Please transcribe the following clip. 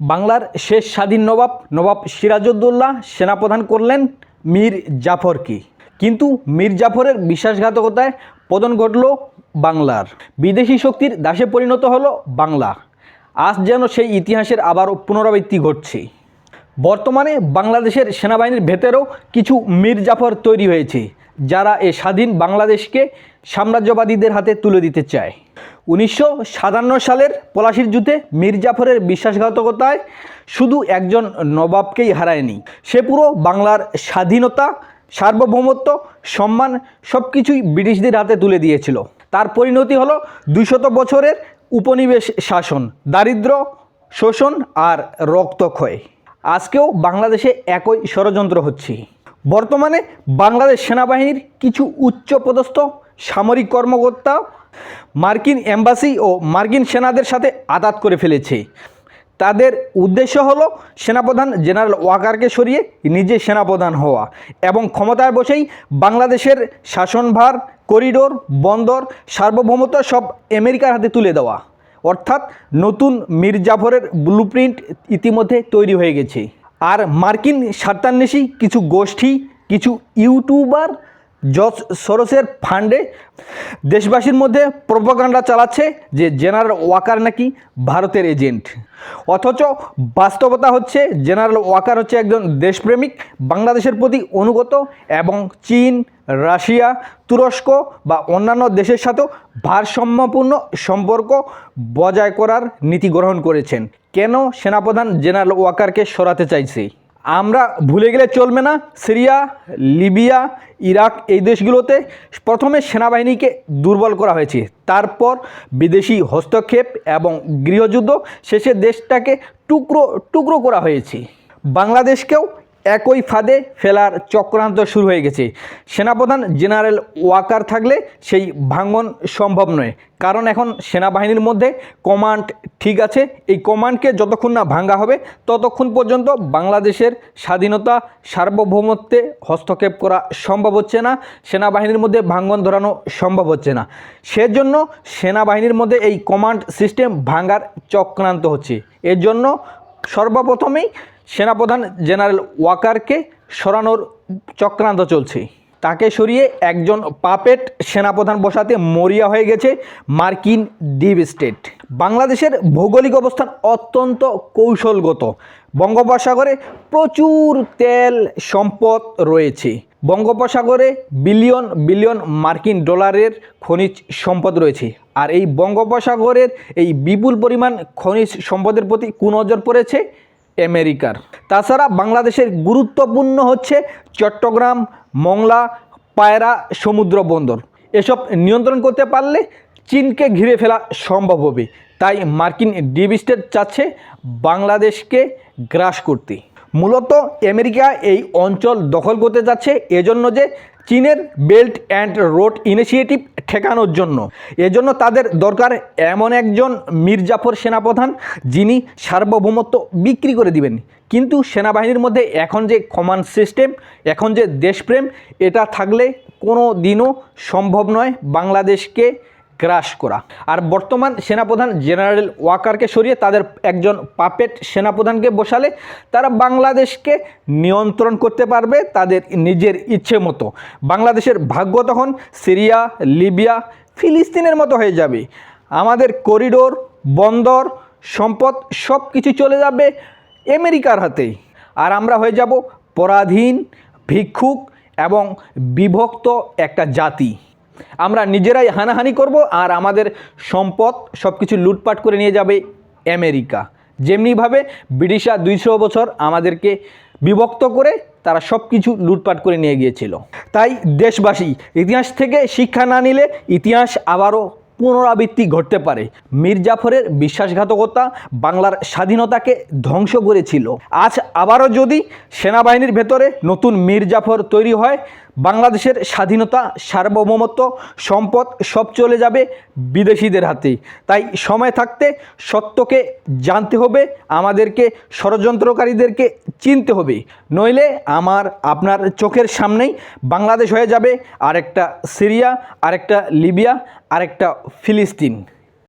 বাংলার শেষ স্বাধীন নবাব নবাব সিরাজউদ্দৌল্লা সেনাপ্রধান করলেন মীর জাফরকে কিন্তু মীর জাফরের বিশ্বাসঘাতকতায় পতন ঘটল বাংলার। বিদেশি শক্তির দাসে পরিণত হলো বাংলা। আজ যেন সেই ইতিহাসের আবারও পুনরাবৃত্তি ঘটছে। বর্তমানে বাংলাদেশের সেনাবাহিনীর ভেতরেও কিছু মীর জাফর তৈরি হয়েছে। যারা এ স্বাধীন বাংলাদেশকে সাম্রাজ্যবাদীদের হাতে তুলে দিতে চায়। উনিশশো সাতান্ন সালের পলাশির যুদ্ধে মীর জাফরের বিশ্বাসঘাতকতায় শুধু একজন নবাবকেই হারায়নি, সে পুরো বাংলার স্বাধীনতা, সার্বভৌমত্ব, সম্মান সব কিছুই ব্রিটিশদের হাতে তুলে দিয়েছিল। তার পরিণতি হলো দুইশত বছরের উপনিবেশ শাসন, দারিদ্র, শোষণ আর রক্তক্ষয়। আজকেও বাংলাদেশে একই ষড়যন্ত্র হচ্ছে। বর্তমানে বাংলাদেশ সেনাবাহিনীর কিছু উচ্চপদস্থ সামরিক কর্মকর্তা মার্কিন এম্বাসি ও মার্কিন সেনাদের সাথে আদাত করে ফেলেছে। তাদের উদ্দেশ্য হলো সেনাপ্রধান জেনারেল ওয়াকারকে সরিয়ে নিজে সেনাপ্রধান হওয়া এবং ক্ষমতায় বসেই বাংলাদেশের শাসনভার, করিডোর, বন্দর, সার্বভৌমত্ব সব আমেরিকার হাতে তুলে দেওয়া। অর্থাৎ নতুন মীর জাফরের ব্লুপ্রিন্ট ইতিমধ্যে তৈরি হয়ে গেছে। আর মার্কিন স্বার্থান্বেষী কিছু গোষ্ঠী কিছু ইউটিউবার জর্জ সরোসের ফান্ডে দেশবাসীর মধ্যে প্রোপাগান্ডা চালাচ্ছে যে জেনারেল ওয়াকার নাকি ভারতের এজেন্ট। অথচ বাস্তবতা হচ্ছে জেনারেল ওয়াকার হচ্ছে একজন দেশপ্রেমিক, বাংলাদেশের প্রতি অনুগত এবং চীন, রাশিয়া, তুরস্ক বা অন্যান্য দেশের সাথেও ভারসাম্যপূর্ণ সম্পর্ক বজায় করার নীতি গ্রহণ করেছেন। কেন সেনাপ্রধান জেনারেল ওয়াকারকে সরাতে চাইছে? আমরা ভুলে গেলে চলবে না। সিরিয়া, লিবিয়া, ইরাক এই দেশগুলোতে প্রথমে সেনাবাহিনীকে দুর্বল করা হয়েছে। তারপর বিদেশি হস্তক্ষেপ এবং গৃহযুদ্ধ শেষে দেশটাকে টুকরো টুকরো করা হয়েছে। বাংলাদেশকেও একই ফাঁদে ফেলার চক্রান্ত শুরু হয়ে গেছে। সেনাপ্রধান জেনারেল ওয়াকার থাকলে সেই ভাঙন সম্ভব নয়। কারণ এখন সেনাবাহিনীর মধ্যে কমান্ড ঠিক আছে। এই কমান্ডকে যতক্ষণ না ভাঙ্গা হবে, ততক্ষণ পর্যন্ত বাংলাদেশের স্বাধীনতা, সার্বভৌমত্বে হস্তক্ষেপ করা সম্ভব হচ্ছে না। সেনাবাহিনীর মধ্যে ভাঙ্গন ধরানো সম্ভব হচ্ছে না। সেজন্য সেনাবাহিনীর মধ্যে এই কমান্ড সিস্টেম ভাঙ্গার চক্রান্ত হচ্ছে। এর জন্য সর্বপ্রথমেই সেনাপ্রধান জেনারেল ওয়াকারকে সরানোর চক্রান্ত চলছে। তাকে সরিয়ে একজন পাপেট সেনাপ্রধান বসাতে মরিয়া হয়ে গেছে মার্কিন ডিপ স্টেট। বাংলাদেশের ভৌগোলিক অবস্থান অত্যন্ত কৌশলগত। বঙ্গোপসাগরে প্রচুর তেল সম্পদ রয়েছে। বঙ্গোপসাগরে বিলিয়ন বিলিয়ন মার্কিন ডলারের খনিজ সম্পদ রয়েছে। আর এই বঙ্গোপসাগরের এই বিপুল পরিমাণ খনিজ সম্পদের প্রতি কুনজর পড়েছে আমেরিকার। তাছাড়া বাংলাদেশের গুরুত্বপূর্ণ হচ্ছে চট্টগ্রাম, মংলা, পায়রা, সমুদ্র বন্দর। এসব নিয়ন্ত্রণ করতে পারলে চীনকে ঘিরে ফেলা সম্ভব হবে। তাই মার্কিন ডিপ চাচ্ছে বাংলাদেশকে গ্রাস করতে। মূলত আমেরিকা এই অঞ্চল দখল করতে যাচ্ছে এজন্য যে চীনের বেল্ট অ্যান্ড রোড ইনিশিয়েটিভ ঠেকানোর জন্য। এজন্য তাদের দরকার এমন একজন মির্জাফর সেনাপ্রধান, যিনি সার্বভৌমত্ব বিক্রি করে দিবেন। কিন্তু সেনাবাহিনীর মধ্যে এখন যে কমান্ড সিস্টেম এখন যে দেশপ্রেম, এটা থাকলে কোনো দিনও সম্ভব নয় বাংলাদেশকে গ্রাস করা। আর বর্তমান সেনাপ্রধান জেনারেল ওয়াকারকে সরিয়ে তাদের একজন পাপেট সেনাপ্রধানকে বসালে তারা বাংলাদেশকে নিয়ন্ত্রণ করতে পারবে তাদের নিজের ইচ্ছে মতো। বাংলাদেশের ভাগ্য তখন সিরিয়া, লিবিয়া, ফিলিস্তিনের মতো হয়ে যাবে। আমাদের করিডোর, বন্দর, সম্পদ সব কিছু চলে যাবে আমেরিকার হাতেই। আর আমরা হয়ে যাব পরাধীন, ভিক্ষুক এবং বিভক্ত একটা জাতি। আমরা নিজেরাই হানাহানি করব আর আমাদের সম্পদ সব কিছু লুটপাট করে নিয়ে যাবে আমেরিকা। যেমনিভাবে ব্রিটিশরা দুইশো বছর আমাদেরকে বিভক্ত করে তারা সব কিছু লুটপাট করে নিয়ে গিয়েছিল। তাই দেশবাসী, ইতিহাস থেকে শিক্ষা না নিলে ইতিহাস আবারও পুনরাবৃত্তি ঘটতে পারে। মীর জাফরের বিশ্বাসঘাতকতা বাংলার স্বাধীনতাকে ধ্বংস করেছিল। আজ আবারও যদি সেনাবাহিনীর ভেতরে নতুন মীর জাফর তৈরি হয় বাংলাদেশের স্বাধীনতা, সার্বভৌমত্ব, সম্পদ সব চলে যাবে বিদেশিদের হাতে। তাই সময় থাকতে সত্যকে জানতে হবে, আমাদেরকে, ষড়যন্ত্রকারীদেরকে চিনতে হবে। নইলে আমার, আপনার চোখের সামনেই বাংলাদেশ হয়ে যাবে আরেকটা সিরিয়া, আরেকটা লিবিয়া, আরেকটা ফিলিস্তিন।